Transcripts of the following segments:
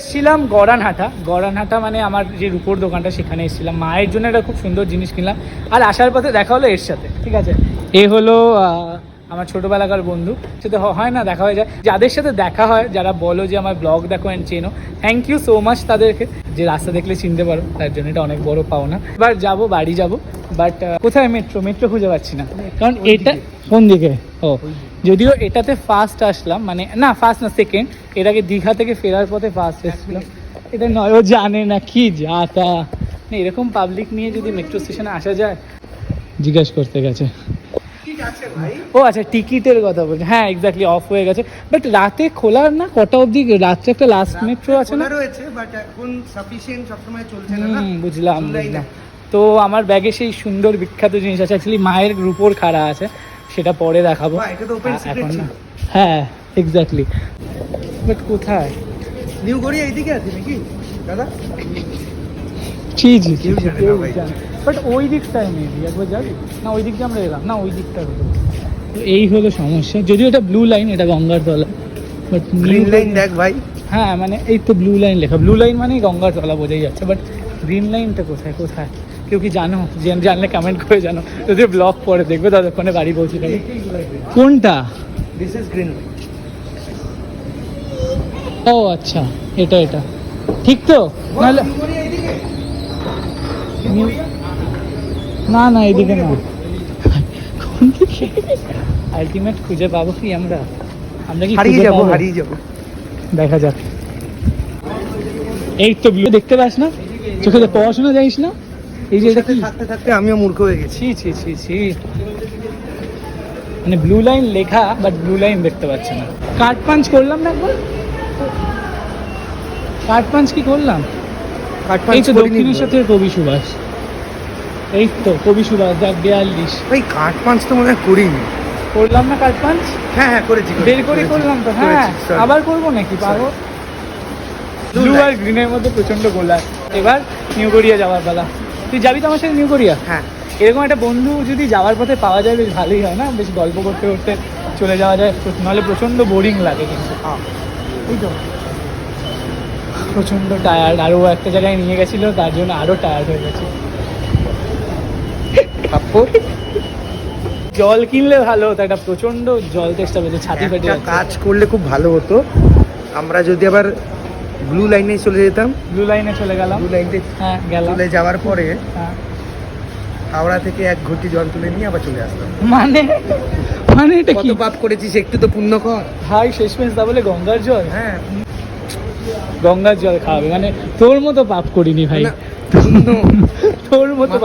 এসেছিলাম গড়ানহাটা। গড়ানহাটা মানে আমার যে রূপোর দোকানটা সেখানে এসেছিলাম। মায়ের জন্য একটা খুব সুন্দর জিনিস কিনলাম। আর আসার পথে দেখা হলো এর সাথে ঠিক আছে? এ হলো আমার ছোটোবেলাকার বন্ধু। সেটা হয় না দেখা হয়ে যায়। যাদের সাথে দেখা হয় যারা বলো যে আমার ব্লগ দেখো অ্যান্ড চেনো থ্যাংক ইউ সো মাচ তাদেরকে। যে রাস্তা দেখলে চিনতে পারো তার জন্য এটা অনেক বড় পাওনা। এবার যাব বাড়ি যাব বাট কোথায় মেট্রো মেট্রো খুঁজে পাচ্ছি না। কারণ এটা কোন দিকে? ও যদিও এটাতে ফার্স্ট আসলাম মানে না ফার্স্ট না সেকেন্ড এটাকে দীঘা থেকে ফেরার পথে ফার্স্ট এসেছিলাম। এটা নয় ও জানে না কি যা তা এরকম পাবলিক নিয়ে যদি মেট্রো স্টেশনে আসা যায় জিজ্ঞাসা করতে গেছে। ও আচ্ছা টিকিটের কথা বলছি। হ্যাঁ এক্স্যাক্টলি অফ হয়ে গেছে। বাট রাতে খোলার না কটা অবধি? রাত্রে একটা লাস্ট মেট্রো আছে না? রয়েছে বাট এখন সাফিসিয়েন্ট সবসময় চলছে না বুঝলাম। তো আমার ব্যাগে সেই সুন্দর বিখ্যাত জিনিস আছে। অ্যাকচুয়ালি মায়ের রূপোর খাড়া আছে। সেটা পরে দেখাবো। এখন না। হ্যাঁ এক্স্যাক্টলি বাট কোথায়? নিউ গড়িয়া এইদিকে আছে নাকি? দাদা? জি জি। বাট ওই দিকটায় মেবি একবার যাবি? না ওই দিক দিয়ে আমরা এলাম। না ওই দিকটা হলো। তো এই হলো সমস্যা। যদিও এটা ব্লু লাইন এটা গঙ্গার তলা। বাট গ্রিন লাইন দেখ ভাই। হ্যাঁ মানে এই তো ব্লু লাইন লেখা। ব্লু লাইন মানেই গঙ্গার তলা বোঝাই যাচ্ছে। বাট গ্রিন লাইনটা কোথায়? কোথায়? কেউ কি জানো? জেন- জানলে কমেন্ট করে জানো। যদি ব্লগ পরে দেখবে ততক্ষণে বাড়ি পৌঁছে যাবে কোনটা? দিস ইজ গ্রিন ও আচ্ছা এটা এটা। ঠিক তো? নাহলে না না এদিকে না। কোন দিকে আলটিমেট খুঁজে পাবো কি আমরা? আমরা কি হারিয়ে যাব? হারিয়ে যাব। দেখা যাক। এই তো দেখতে পাস না? চোখে তো পড়াশোনা যাইস না? এই যে এটা কি থাকতে থাকতে? আমিও মূর্খ হয়ে গেছি। ছি ছি ছি ছি। মানে ব্লু লাইন লেখা বাট ব্লু লাইন দেখতে পাচ্ছে না। কার্ড পাঞ্চ করলাম না একবার? কার্ড পাঞ্চ কি করলাম? কাট এই তো করিনি দক্ষিণের সাথে কবি সুভাষ। এই তো কবি সুভাষ দেখ বিয়াল্লিশ। ভাই কাট পাঞ্চ তো মনে হয় করিনি। করলাম না কার্ড পাঞ্চ হ্যাঁ হ্যাঁ করেছি বের করে করলাম তো হ্যাঁ। আবার করব নাকি পারব? Blue ব্লু আর গ্রিনের মধ্যে প্রচণ্ড গোলার এবার নিউ গড়িয়া যাওয়ার বেলা। তুই যাবি তো আমার সাথে নিউ গড়িয়া হ্যাঁ। এরকম একটা বন্ধু যদি যাওয়ার পথে পাওয়া যায় বেশ ভালোই হয় না? বেশ গল্প করতে করতে চলে যাওয়া যায়। নাহলে প্রচণ্ড বোরিং লাগে কিন্তু। হ্যাঁ। এই তো। প্রচণ্ড টায়ার্ড আরও একটা জায়গায় নিয়ে গেছিল তার জন্য আরও টায়ার্ড হয়ে গেছে। জল কিনলে ভালো হতো একটা প্রচণ্ড জল চেষ্টা পেয়েছে ছাতি ফেটে কাজ করলে খুব ভালো হতো। আমরা যদি আবার ব্লু লাইনে চলে যেতাম। ব্লু লাইনে চলে গেলাম। ব্লু লাইনে হ্যাঁ গেলাম। চলে যাওয়ার পরে হ্যাঁ। হাওড়া থেকে এক ঘটি জল তুলে নিয়ে আবার চলে আসতাম মানে? মানে এটা কত কি পাপ করেছিস একটু তো পুণ্য কর। ভাই শেষমেশ দা বলে গঙ্গার জল? হ্যাঁ। গঙ্গার জল খাওয়াবে মানে তোর মতো পাপ করিনি ভাই। তোর মতো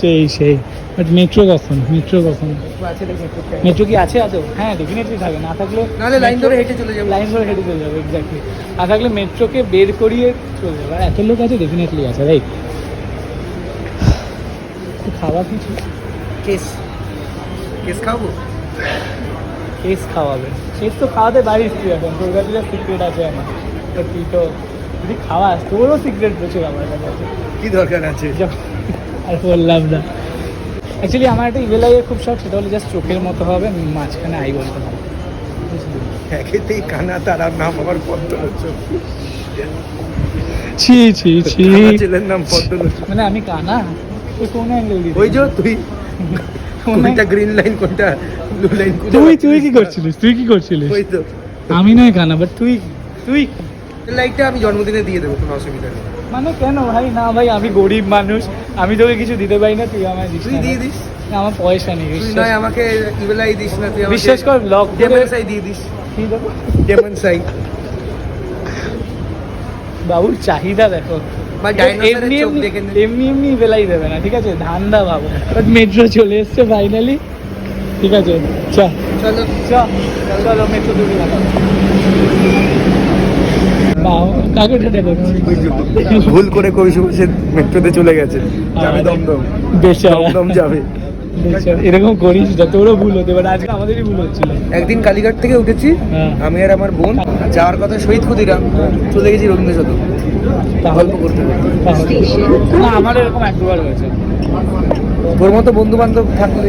সেই সেই। বাট মেট্রো কখন মেট্রো কখন মেট্রো কি আছে আদৌ হ্যাঁ ডেফিনেটলি থাকে। না থাকলে নাহলে লাইন ধরে হেঁটে চলে যাব। লাইন ধরে হেঁটে চলে যাবে এক্স্যাক্টলি আর থাকলে মেট্রোকে বের করিয়ে চলে যাবে। আর এত লোক আছে ডেফিনেটলি আছে রাইট খাওয়া কিছু কেস। কেস খাব? কেস খাওয়াবে। কেস তো খাওয়াতে পারিস তুই এখন। কাছে সিক্রেট আছে আমার। তো তুই তো যদি খাওয়াস তোরও সিক্রেট প্রচুর আমার কাছে। কি দরকার আছে? আর বললাম না। অ্যাকচুয়ালি আমার একটা ইভেলাইয়ের খুব শখ সেটা হলো জাস্ট চোখের মতো হবে মাঝখানে আই বলতে হবে। একেতেই কানা নাম আমার পদ্মলোচন ছি ছি ছি। ছেলের নাম পদ্মলোচন মানে আমি কানা? তুই কোন অ্যাঙ্গেল দিবি ওই যে তুই। কোন কোনটা গ্রিন লাইন কোনটা ব্লু লাইন তুই তুই কি করছিলিস? তুই কি করছিলিস? ওই তো। আমি নয় কানা বাট তুই তুই লাইটটা আমি জন্মদিনে দিয়ে দেবো কোনো অসুবিধা নেই। মানে কেন ভাই? না ভাই আমি গরিব মানুষ। আমি তোকে কিছু দিতে পারি না তুই আমায় দিস তুই দিয়ে দিস। না, আমার পয়সা নেই তুই নয় আমাকে ইবেলাই দিস না তুই বিশ্বাস কর ব্লগ ডেমন সাই দিয়ে দিস। কি দেবো? ডেমন সাই বাবুর চাহিদা দেখো। এমনি এমনি এমনি বেলাই দেবে না ঠিক আছে? ধান্দা বাবু। মেট্রো চলে এসছে ফাইনালি ঠিক আছে চলো। চলো মেট্রো দুটো বাবু কাকে ঠেটে করছি ভুল করে কবি সুভাষের মেট্রোতে চলে গেছে। যাবে দমদম। বেচারা। দমদম যাবে। এরকম করিস ভুল হতে পারে আজকে আমাদেরই ভুল হচ্ছিল। একদিন কালীঘাট থেকে উঠেছি হ্যাঁ। আমি আর আমার বোন যাওয়ার কথা শহীদ ক্ষুদিরাম চলে গেছি রবীন্দ্র সদন গল্প করতে আমার এরকম এক দুবার হয়েছে। তোর মতো বন্ধু বান্ধব থাকলে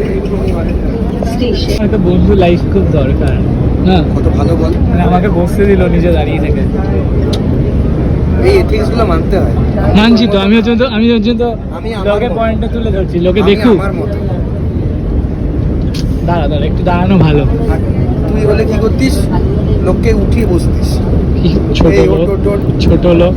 হয়। বন্ধু লাইফ খুব দরকার। না কত ভালো বল। মানে আমাকে বসতে দিল নিজে দাঁড়িয়ে থেকে। এই এথিক্স মানতে হয়। মানছি তো আমি পর্যন্ত আমি পর্যন্ত আমি লোকে পয়েন্টটা তুলে ধরছি লোকে আমার মতো। দাঁড়া দাঁড়া একটু দাঁড়ানো ভালো। তুই হলে কি করতিস? লোককে উঠিয়ে বসতিস। লোক। ছোট লোক।